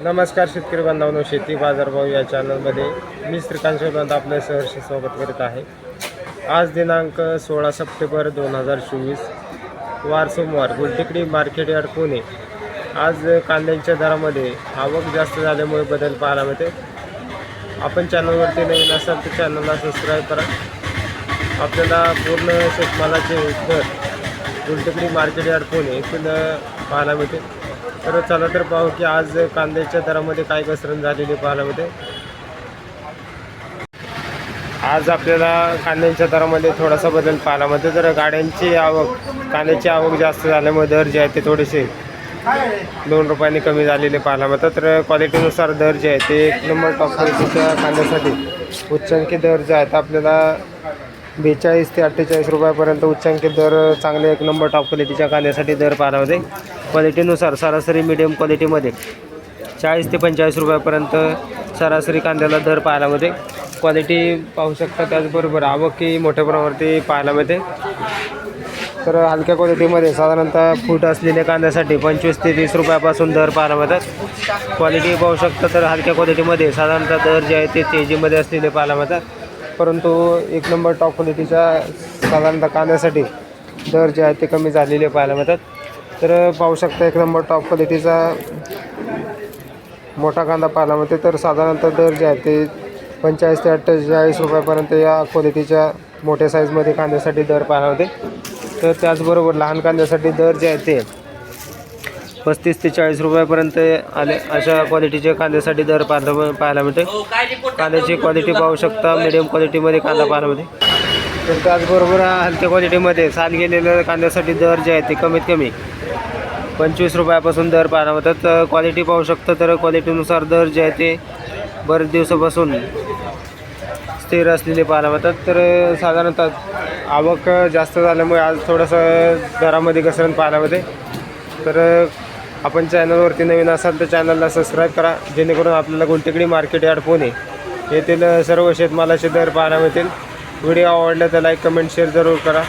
नमस्कार शेतकरी बांधवांनो शेती बाजारभाव या चॅनलमध्ये मी श्रीकांत शिवरांत आपल्या सहर्ष स्वागत करत आहे. आज दिनांक सोळा सप्टेंबर दोन हजार चोवीस वार सोमवार गुलटेकडी मार्केट यार्ड पुणे. आज कांद्यांच्या दरामध्ये आवक जास्त झाल्यामुळे बदल पाहायला मिळते. आपण चॅनलवरती नवीन असाल तर चॅनलला सबस्क्राईब करा. आपल्याला पूर्ण शेतमालाचे दर गुलटेकडी मार्केट यार्ड पुणे येथून पाहायला मिळते. तर चला तर पाहू की आज कांद्याच्या दरामध्ये काय घसरण झालेली पाहायला मिळते. आज आपल्याला कांद्यांच्या दरामध्ये थोडासा बदल पाहायला मिळतो. तर गाड्यांची आवक कांद्याची आवक जास्त झाल्यामुळे दर जे आहे ते थोडेसे दोन रुपयांनी कमी झालेले पाहायला मिळतात. तर क्वालिटीनुसार दर जे आहे ते एक नंबर टॉप क्वालिटीच्या कांद्यासाठी उच्चांकी दर जे आहेत आपल्याला बेचाळीस ते अठ्ठेचाळीस रुपयापर्यंत उच्चांकी दर चांगले एक नंबर टॉप क्वालिटीच्या कांद्यासाठी दर पाहायला मिळते. क्वालिटीनुसार सरासरी मिडियम क्वालिटीमध्ये चाळीस ते पंचेचाळीस रुपयापर्यंत सरासरी कांद्याला दर पाहायला मिळते. क्वालिटी पाहू शकता त्याचबरोबर आवकही मोठ्या प्रमाणावरती पाहायला मिळते. तर हलक्या क्वालिटीमध्ये साधारणतः फूट असलेल्या कांद्यासाठी पंचवीस ते तीस रुपयापासून दर पाहायला मिळतात. क्वालिटी पाहू शकता तर हलक्या क्वालिटीमध्ये साधारणतः दर जे आहे ते तेजीमध्ये असलेले पाहायला मिळतात. परंतु एक नंबर टॉप क्वालिटीच्या साधारणतः कांद्यासाठी दर जे आहे ते कमी झालेले पाहायला मिळतात. तर पाहू शकता एक नंबर टॉप क्वालिटीचा मोठा कांदा पाहायला मिळते म्हणजे तर साधारणतः दर जे आहे ते पंचेचाळीस ते अठ्ठेचाळीस रुपयापर्यंत या क्वालिटीच्या मोठ्या साईजमध्ये कांद्यासाठी दर पाहायला होते. तर त्याचबरोबर लहान कांद्यासाठी दर जे आहे ते पस्तीस ते चाळीस रुपयापर्यंत आले अशा क्वालिटीच्या कांद्यासाठी दर पाहायला पाहायला मिळते. कांद्याची क्वालिटी पाहू शकता मिडियम क्वालिटीमध्ये कांदा पाहायला मिळते. तर त्याचबरोबर हलक्या क्वालिटीमध्ये साल गेलेल्या कांद्यासाठी दर जे आहे ते कमीत कमी पंचवीस रुपयापासून दर पाहायला तर क्वालिटी पाहू शकतं तर क्वालिटीनुसार दर जे आहे ते बरेच दिवसापासून स्थिर असलेले पाहायला मिळतात. तर साधारणतः आवक जास्त झाल्यामुळे आज थोडंसं दरामध्ये घसरण पाहायला मिळते. तर आपण चॅनलवरती नवीन असाल तर चॅनलला सबस्क्राईब करा. जेणेकरून आपल्याला गुलटेकडी मार्केट यार्ड पुणे येथील सर्व शेतमालाचे दर पाहायला मिळतील. व्हिडिओ आवडला तर लाईक कमेंट शेअर जरूर करा.